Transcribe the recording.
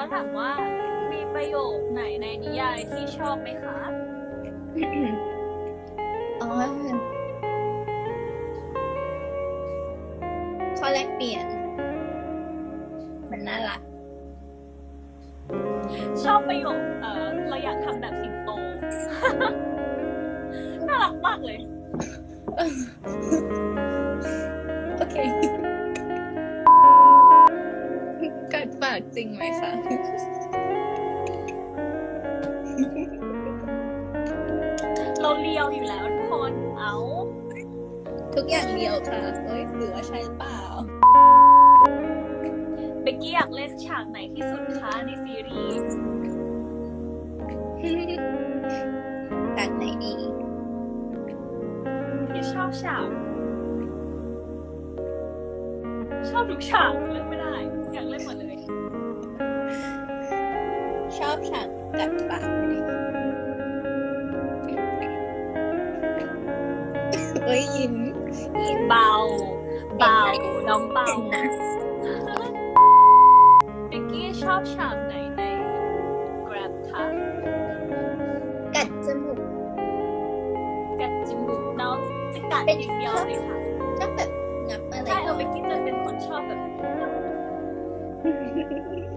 เขาถามว่ามีประโยคไหนในนิยายที่ชอบไหมคะอ๋อข้อแรกเปลี่ยน มันน่ารัก ชอบประโยคเออเราอยากทำแบบสิงโต น่ารักมากเลยากจริงไหมคะ เราเลียวอยู่แล้วทุกคน เอา ทุกอย่างเดียวค่ะเฮ้ยหรือว่าใช่หรือเปล่า เบกกี้อยากเล่นฉากไหนที่สุดคะในซีรีส์จากไหนดีที่ชอบฉาก ชอบทุกฉากเล่นไม่ได้ อยากเล่นหมดเลย ชอบฉากกัดปากเอ้ยยิ้มยิ้มเบา เบา น้องเบาเห็นนะเบกกี้ชอบฉากไหนใน Grab คะกัดจมูก กัดจมูกน้องจะกัดอย่างเดียวเลยค่ะ ハハハハ!